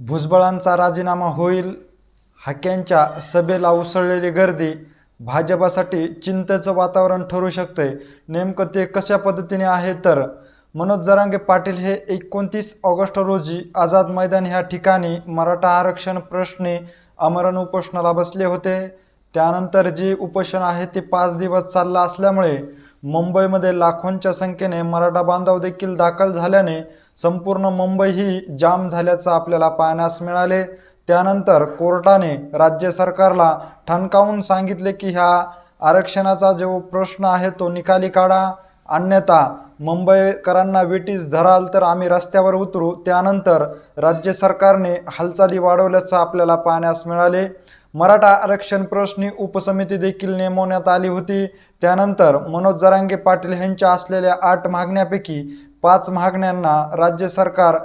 भुजबळांचा राजीनामा होईल हाक्यांच्या सभेला उसळलेली गर्दी भाजपासाठी चिंतेचं वातावरण ठरू शकते नेमकं ते कशा पद्धतीने आहे तर? मनोज जरांगे पाटील हे एकोणतीस ऑगस्ट रोजी आझाद मैदान ह्या ठिकाणी मराठा आरक्षण प्रश्नी आमरण उपोषणाला बसले होते. त्यानंतर जे उपोषण आहे ते पाच दिवस चाललं असल्यामुळे मुंबईमध्ये लाखोंच्या संख्येने मराठा बांधव देखील दाखल झाल्याने संपूर्ण मुंबई ही जाम झाल्याचं आपल्याला पाहण्यास मिळाले. त्यानंतर कोर्टाने राज्य सरकारला ठणकावून सांगितले की ह्या आरक्षणाचा जो प्रश्न आहे तो निकाली काढा. अन्यथा मुंबईकरांना विटीस धराल तर आम्ही रस्त्यावर उतरू. त्यानंतर राज्य सरकारने हालचाली वाढवल्याचं आपल्याला पाहण्यास मिळाले. मराठा आरक्षण प्रश्नी उपसमिती देखील नेमवण्यात आली होती. त्यानंतर मनोज जरांगे पाटील यांच्या असलेल्या आठ मागण्यापैकी पाच मागण्यांना राज्य सरकार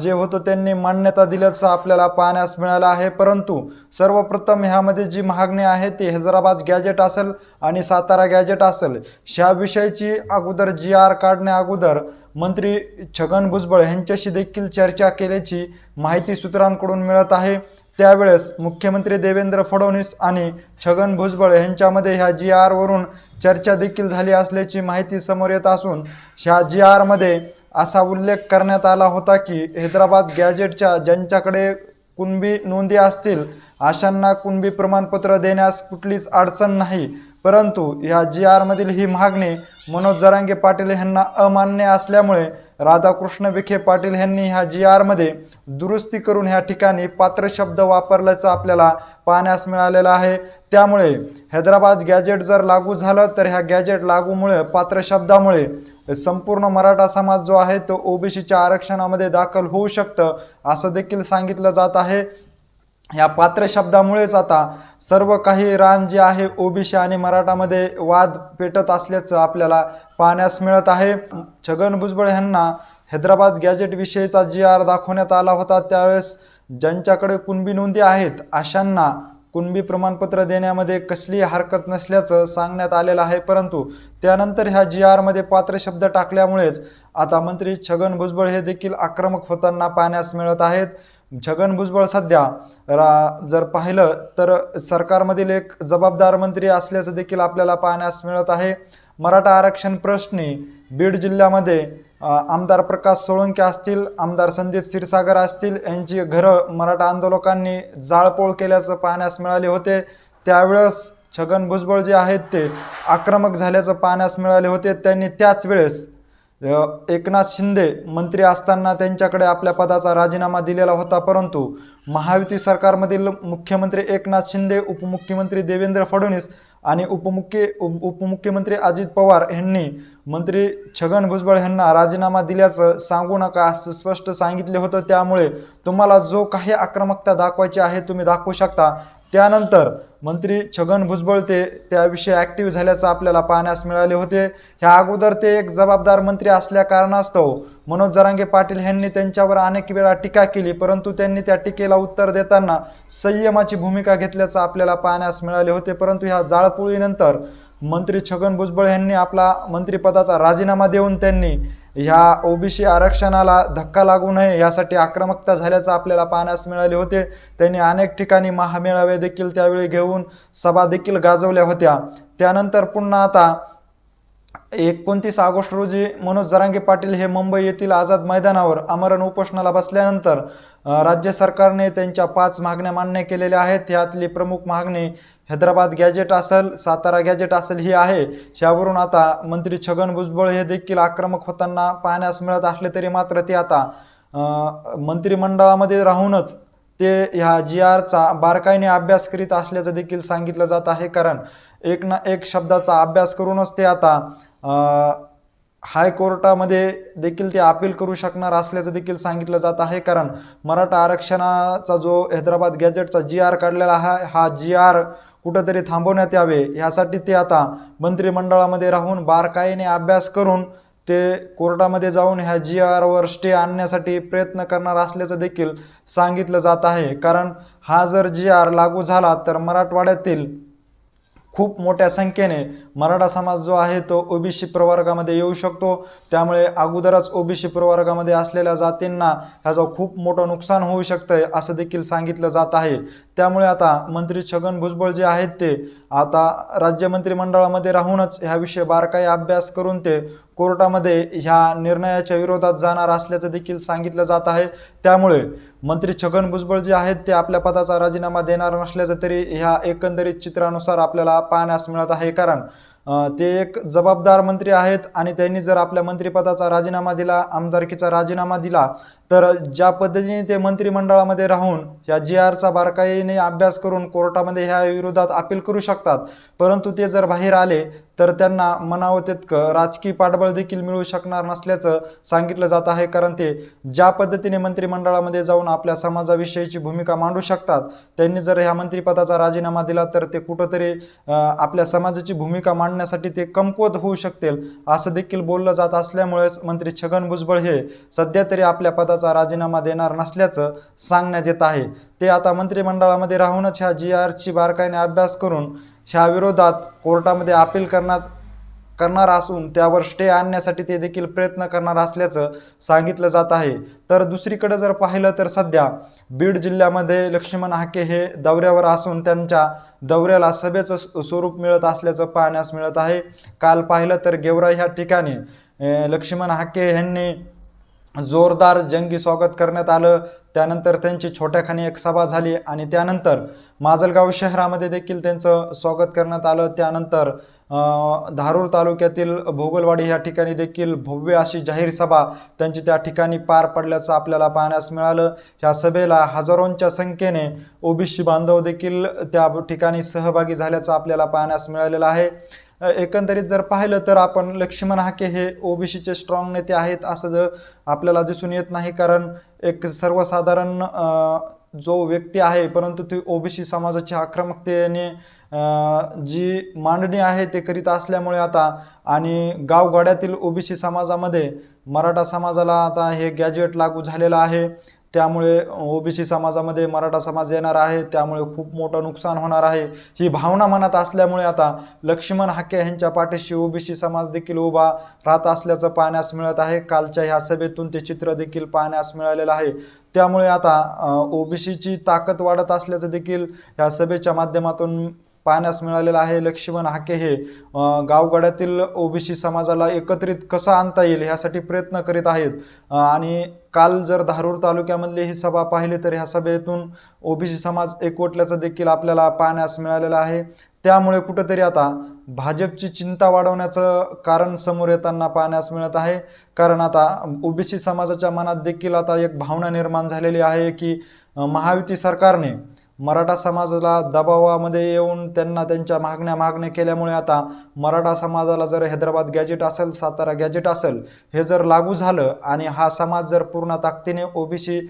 जे होतं त्यांनी मान्यता दिल्याचं आपल्याला पाहण्यास मिळालं आहे. परंतु सर्वप्रथम ह्यामध्ये जी मागणी आहे ती हैदराबाद गॅजेट असेल आणि सातारा गॅजेट असेल ह्या विषयीची अगोदर जी आर काढण्या अगोदर मंत्री छगन भुजबळ यांच्याशी देखील चर्चा केल्याची माहिती सूत्रांकडून मिळत आहे. त्यावेळेस मुख्यमंत्री देवेंद्र फडणवीस आणि छगन भुजबळ यांच्यामध्ये ह्या जी आरवरून चर्चा देखील झाली असल्याची माहिती समोर येत असून ह्या जी आरमध्ये असा उल्लेख करण्यात आला होता की हैदराबाद गॅजेटच्या ज्यांच्याकडे कुणबी नोंदी असतील अशांना कुणबी प्रमाणपत्र देण्यास कुठलीच अडचण नाही. परंतु ह्या जी आरमधील ही मागणी मनोज जरांगे पाटील यांना अमान्य असल्यामुळे राधाकृष्ण विखे पाटील यांनी ह्या जी आरमध्ये दुरुस्ती करून ह्या ठिकाणी पात्र शब्द वापरल्याचं आपल्याला पाहण्यास मिळालेलं आहे. त्यामुळे हैदराबाद गॅजेट जर लागू झालं तर ह्या गॅजेट लागूमुळे पात्र शब्दामुळे संपूर्ण मराठा समाज जो आहे तो ओबीसीच्या आरक्षणामध्ये दाखल होऊ शकतं असं देखील सांगितलं जात आहे. या पात्र शब्दामुळेच आता सर्व काही रान जे आहे ओबीसी आणि मराठामध्ये वाद पेटत असल्याचं आपल्याला पाहण्यास मिळत आहे. छगन भुजबळ यांना हैदराबाद गॅजेट विषयीचा जी आर दाखवण्यात आला होता त्यावेळेस ज्यांच्याकडे कुणबी नोंदी आहेत अशांना कुणबी प्रमाणपत्र देण्यामध्ये कसली हरकत नसल्याचं सांगण्यात आलेलं आहे. परंतु त्यानंतर ह्या जी आरमध्ये पात्र शब्द टाकल्यामुळेच आता मंत्री छगन भुजबळ हे देखील आक्रमक होताना पाहण्यास मिळत आहेत. छगन भुजबळ सध्या रा जर पाहिलं तर सरकारमधील एक जबाबदार मंत्री असल्याचं देखील आपल्याला पाहण्यास मिळत आहे. मराठा आरक्षण प्रश्नी बीड जिल्ह्यामध्ये आमदार प्रकाश सोळंके असतील आमदार संदीप क्षीरसागर असतील यांची घरं मराठा आंदोलकांनी जाळपोळ केल्याचं पाहण्यास मिळाले होते. त्यावेळेस छगन भुजबळ जे आहेत ते आक्रमक झाल्याचं पाहण्यास मिळाले होते. त्यांनी त्याच वेळेस एकनाथ शिंदे मंत्री असताना त्यांच्याकडे आपल्या पदाचा राजीनामा दिलेला होता. परंतु महायुती सरकारमधील मुख्यमंत्री एकनाथ शिंदे उपमुख्यमंत्री देवेंद्र फडणवीस आणि उपमुख्य उप- उपमुख्यमंत्री अजित पवार यांनी मंत्री छगन भुजबळ यांना राजीनामा दिल्याचं सांगू नका असं स्पष्ट सांगितले होतं. त्यामुळे तुम्हाला जो काही आक्रमकता दाखवायची आहे तुम्ही दाखवू शकता. त्यानंतर मंत्री छगन भुजबळ ते त्याविषयी ॲक्टिव्ह झाल्याचं आपल्याला पाहण्यास मिळाले होते. ह्या अगोदर ते एक जबाबदार मंत्री असल्या कारणास्तव मनोज जरांगे पाटील यांनी त्यांच्यावर अनेक वेळा टीका केली परंतु त्यांनी त्या टीकेला उत्तर देताना संयमाची भूमिका घेतल्याचं आपल्याला पाहण्यास मिळाले होते. परंतु ह्या जाळपोळीनंतर मंत्री छगन भुजबळ यांनी आपला मंत्रिपदाचा राजीनामा देऊन त्यांनी ह्या ओबीसी आरक्षणाला धक्का लागू नये यासाठी आक्रमकता झाल्याचं आपल्याला पाहण्यास मिळाले होते. त्यांनी अनेक ठिकाणी महामेळावे देखील त्यावेळी घेऊन सभा देखील गाजवल्या होत्या. त्यानंतर पुन्हा आता एकोणतीस ऑगस्ट रोजी मनोज जरांगे पाटील हे मुंबई येथील आझाद मैदानावर आमरण उपोषणाला बसल्यानंतर राज्य सरकारने त्यांच्या पाच मागण्या मान्य केलेल्या आहेत. त्यातली प्रमुख मागणी हैदराबाद गॅजेट असेल सातारा गॅजेट असेल ही आहे. यावरून आता मंत्री छगन भुजबळ हे देखील आक्रमक होताना पाहण्यास मिळत असले तरी मात्र ते आता मंत्रिमंडळामध्ये राहूनच ते ह्या जी आरचा बारकाईने अभ्यास करीत असल्याचं देखील सांगितलं जात आहे. कारण एक ना एक शब्दाचा अभ्यास करूनच ते आता हायकोर्टामध्ये देखील ते अपील करू शकणार असल्याचं देखील सांगितलं जात आहे. कारण मराठा आरक्षणाचा जो हैदराबाद गॅजेटचा जी आर काढलेला आहे हा जी आर कुठंतरी थांबवण्यात यावे. यासाठी ते आता मंत्रिमंडळामध्ये राहून बारकाईने अभ्यास करून ते कोर्टामध्ये जाऊन ह्या जी आरवर स्टे आणण्यासाठी प्रयत्न करणार असल्याचं देखील सांगितलं जात आहे. कारण हा जर जी आर लागू झाला तर मराठवाड्यातील खूप मोठ्या संख्येने मराठा समाज जो आहे तो ओबीसी प्रवर्गामध्ये येऊ शकतो. त्यामुळे अगोदरच ओबीसी प्रवर्गामध्ये असलेल्या जातींना ह्याचं खूप मोठं नुकसान होऊ शकतं असं देखील सांगितलं जात आहे. त्यामुळे आता मंत्री छगन भुजबळ जे आहेत ते आता राज्य मंत्रिमंडळामध्ये राहूनच ह्याविषयी बारकाई अभ्यास करून ते कोर्टामध्ये ह्या निर्णयाच्या विरोधात जाणार असल्याचं देखील सांगितलं जात आहे. त्यामुळे मंत्री छगन भुजबळ जे आहेत ते आपल्या पदाचा राजीनामा देणार नसल्याचं तरी ह्या एकंदरीत चित्रानुसार आपल्याला पाहण्यास मिळत आहे. कारण ते एक जबाबदार मंत्री आहेत आणि त्यांनी जर आपल्या मंत्रिपदाचा राजीनामा दिला आमदारकीचा राजीनामा दिला तर ज्या पद्धतीने ते मंत्रिमंडळामध्ये राहून या जी आरचा बारकाईने अभ्यास करून कोर्टामध्ये ह्या विरोधात अपील करू शकतात परंतु ते जर बाहेर आले तर त्यांना मनावं तितकं राजकीय पाठबळ देखील मिळू शकणार नसल्याचं सांगितलं जात आहे. कारण ते ज्या पद्धतीने मंत्रिमंडळामध्ये जाऊन आपल्या समाजाविषयीची भूमिका मांडू शकतात त्यांनी जर ह्या मंत्रिपदाचा राजीनामा दिला तर ते कुठंतरी आपल्या समाजाची भूमिका मांडण्यासाठी ते कमकुवत होऊ शकतील असं देखील बोललं जात असल्यामुळेच मंत्री छगन भुजबळ हे सध्या तरी आपल्या पदाचा राजीनामा देणार नसल्याचं सांगण्यात येत आहे. ते आता मंत्रिमंडळामध्ये राहूनच ह्या जी आरची बारकाईने अभ्यास करून ह्या विरोधात कोर्टामध्ये अपील करण्यात करणार असून त्यावर स्टे आणण्यासाठी ते देखील प्रयत्न करणार असल्याचं सांगितलं जात आहे. तर दुसरीकडे जर पाहिलं तर सध्या बीड जिल्ह्यामध्ये लक्ष्मण हाके हे दौऱ्यावर असून त्यांच्या दौऱ्याला सभेचं स्वरूप मिळत असल्याचं पाहण्यास मिळत आहे. काल पाहिलं तर गेवरा ह्या ठिकाणी लक्ष्मण हाके यांनी जोरदार जंगी स्वागत करण्यात आलं. त्यानंतर त्यांची छोट्याखानी एक सभा झाली आणि त्यानंतर माजलगाव शहरामध्ये देखील त्यांचं स्वागत करण्यात आलं. त्यानंतर धारूर तालुक्यातील भोगलवाडी या ठिकाणी देखील भव्य अशी जाहीर सभा त्यांची त्या ठिकाणी पार पडल्याचं आपल्याला पाहण्यास मिळालं. या सभेला हजारोंच्या संख्येने ओबीसी बांधव देखील त्या ठिकाणी सहभागी झाल्याचं आपल्याला पाहण्यास मिळालेलं आहे. एकंदरीत जर पाहिलं तर आपण लक्ष्मण हाके हे ओबीसीचे स्ट्रॉंग नेते आहेत असं जर आपल्याला दिसून येत नाही कारण एक सर्वसाधारण जो व्यक्ती आहे परंतु ती ओबीसी समाजाची आक्रमकतेने जी मांडणी आहे ते करीत असल्यामुळे आता आणि गावगाड्यातील ओबीसी समाजामध्ये मराठा समाजाला आता हे गॅज्युएट लागू झालेलं आहे. त्यामुळे ओबीसी समाजामध्ये मराठा समाज येणार आहे त्यामुळे खूप मोठं नुकसान होणार आहे. ही भावना मनात असल्यामुळे आता लक्ष्मण हाके यांच्या पाठीशी ओबीसी समाज देखील उभा राहत असल्याचं पाहण्यास मिळत आहे. कालच्या ह्या सभेतून ते चित्र देखील पाहण्यास मिळालेलं आहे. त्यामुळे आता ओबीसीची ताकद वाढत असल्याचं देखील या सभेच्या माध्यमातून पाहण्यास मिळालेलं आहे. लक्ष्मण हाके हे गावगाड्यातील ओबीसी समाजाला एकत्रित कसं आणता येईल ह्यासाठी प्रयत्न करीत आहेत. आणि काल जर धारूर तालुक्यामधली ही सभा पाहिली तर ह्या सभेतून ओबीसी समाज एकवटल्याचं देखील आपल्याला पाहण्यास मिळालेलं आहे. त्यामुळे कुठंतरी आता भाजपची चिंता वाढवण्याचं कारण समोर येताना पाहण्यास मिळत आहे. कारण आता ओबीसी समाजाच्या मनात देखील आता एक भावना निर्माण झालेली आहे की महायुती सरकारने मराठा समाजाला दबावामध्ये येऊन त्यांना त्यांच्या मागण्या मागण्या केल्यामुळे आता मराठा समाजाला जर हैदराबाद गॅजेट असेल सातारा गॅजेट असेल हे जर लागू झालं आणि हा समाज जर पूर्ण ताकदीने ओबीसी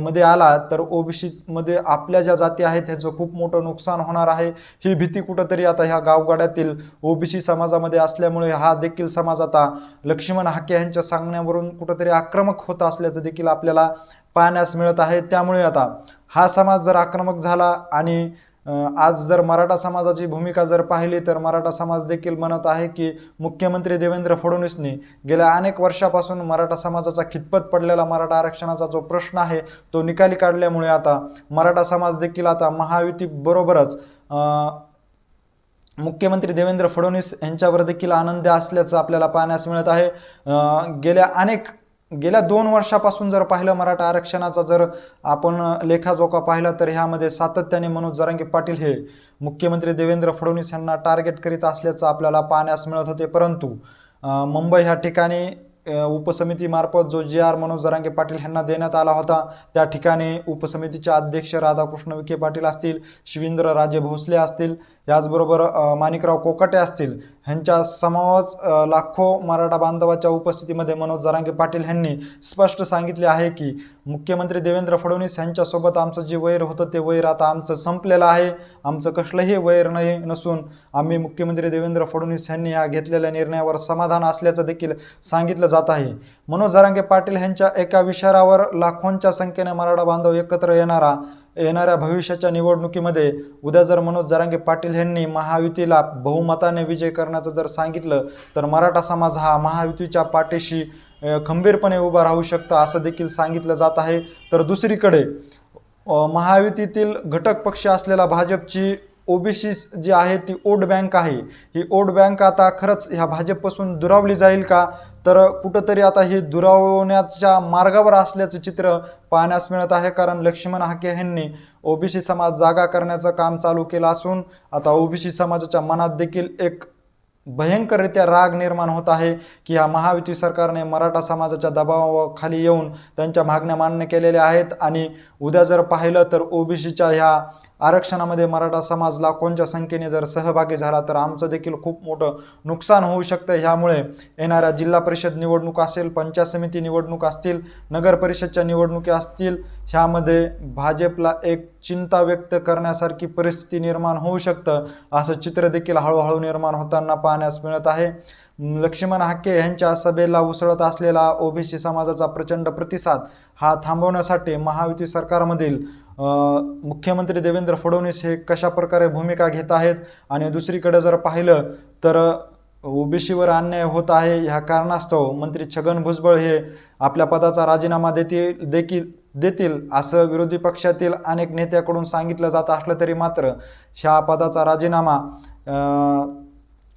मध्ये आला तर ओबीसीमध्ये आपल्या ज्या जाती आहेत ह्याचं खूप मोठं नुकसान होणार आहे. ही भीती कुठंतरी आता ह्या गावगाड्यातील ओबीसी समाजामध्ये असल्यामुळे हा देखील समाज आता लक्ष्मण हाके यांच्या सांगण्यावरून कुठंतरी आक्रमक होत असल्याचं देखील आपल्याला पाहण्यास मिळत आहे. त्यामुळे आता हा समाज जर आक्रमक झाला आणि आज जर मराठा समाजाची भूमिका जर पाहिली तर मराठा समाज देखील म्हणत आहे की मुख्यमंत्री देवेंद्र फडणवीसनी गेल्या अनेक वर्षापासून मराठा समाजाचा खितपत पडलेला मराठा आरक्षणाचा जो प्रश्न आहे तो निकाली काढल्यामुळे आता मराठा समाज देखील आता महायुती बरोबरच मुख्यमंत्री देवेंद्र फडणवीस यांच्यावर देखील आनंद असल्याचं आपल्याला पाहण्यास मिळत आहे. गेल्या अनेक गेल्या दोन वर्षापासून जर पाहिलं मराठा आरक्षणाचा जर आपण लेखाजोखा पाहिला तर ह्यामध्ये सातत्याने मनोज जरांगे पाटील हे मुख्यमंत्री देवेंद्र फडणवीस यांना टार्गेट करीत असल्याचं आपल्याला पाहण्यास मिळत होते. परंतु मुंबई ह्या ठिकाणी उपसमितीमार्फत जो जे आर मनोज जरांगे पाटील यांना देण्यात आला होता त्या ठिकाणी उपसमितीचे अध्यक्ष राधाकृष्ण विखे पाटील असतील शिवेंद्र राजे भोसले असतील याचबरोबर माणिकराव कोकाटे असतील ह्यांच्या समावच लाखो मराठा बांधवाच्या उपस्थितीमध्ये मनोज जरांगे पाटील यांनी स्पष्ट सांगितले आहे की मुख्यमंत्री देवेंद्र फडणवीस यांच्यासोबत आमचं जे वैर होतं ते वैर आता आमचं संपलेलं आहे. आमचं कसलंही वैर नाही नसून आम्ही मुख्यमंत्री देवेंद्र फडणवीस यांनी या घेतलेल्या निर्णयावर समाधान असल्याचं देखील सांगितलं जात आहे. मनोज जरांगे पाटील यांच्या एका विचारावर लाखोंच्या संख्येने मराठा बांधव एकत्र येणारा येणाऱ्या भविष्याच्या निवडणुकीमध्ये उद्या जर मनोज जरांगे पाटील यांनी महायुतीला बहुमताने विजय करण्याचं जर सांगितलं तर मराठा समाज हा महायुतीच्या पाठीशी खंबीरपणे उभा राहू शकतं असं देखील सांगितलं जात आहे. तर दुसरीकडे महायुतीतील घटक पक्ष असलेला भाजपची ओबीसी जी आहे ती ओट बँक आहे. ही ओट बँक आता खरंच ह्या भाजपपासून दुरावली जाईल का? तर कुठंतरी आता ही दुरावण्याच्या मार्गावर असल्याचं चित्र पाहण्यास मिळत आहे. कारण लक्ष्मण हाके यांनी ओबीसी समाज जागा करण्याचं काम चालू केलं असून आता ओबीसी समाजाच्या मनात देखील एक भयंकररित्या राग निर्माण होत आहे की ह्या महायुती सरकारने मराठा समाजाच्या दबावाखाली येऊन त्यांच्या मागण्या मान्य केलेल्या आहेत. आणि उद्या जर पाहिलं तर ओबीसीच्या ह्या आरक्षणामध्ये मराठा समाज लाखोंच्या संख्येने जर सहभागी झाला तर आमचं देखील खूप मोठं नुकसान होऊ शकतं. ह्यामुळे येणाऱ्या जिल्हा परिषद निवडणूक असेल पंचायत समिती निवडणूक असतील नगर परिषदच्या निवडणुकी असतील ह्यामध्ये भाजपला एक चिंता व्यक्त करण्यासारखी परिस्थिती निर्माण होऊ शकतं असं चित्र देखील हळूहळू निर्माण होताना पाहण्यास मिळत आहे. लक्ष्मण हाके यांच्या सभेला उसळत असलेला ओबीसी समाजाचा प्रचंड प्रतिसाद हा थांबवण्यासाठी महायुती सरकारमधील मुख्यमंत्री देवेंद्र फडणवीस हे कशा प्रकारे भूमिका घेत आहेत? आणि दुसरीकडे जर पाहिलं तर ओबीसीवर अन्याय होत आहे ह्या कारणास्तव मंत्री छगन भुजबळ हे आपल्या पदाचा राजीनामा देतील देखील देतील असं विरोधी पक्षातील अनेक नेत्याकडून सांगितलं जात असलं तरी मात्र ह्या पदाचा राजीनामा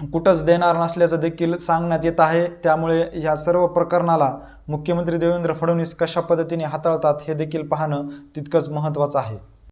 कुठंच देणार नसल्याचं देखील सांगण्यात येत आहे. त्यामुळे ह्या सर्व प्रकरणाला मुख्यमंत्री देवेंद्र फडणवीस कशा पद्धतीने हाताळतात हे देखील पाहणं तितकंच महत्त्वाचं आहे.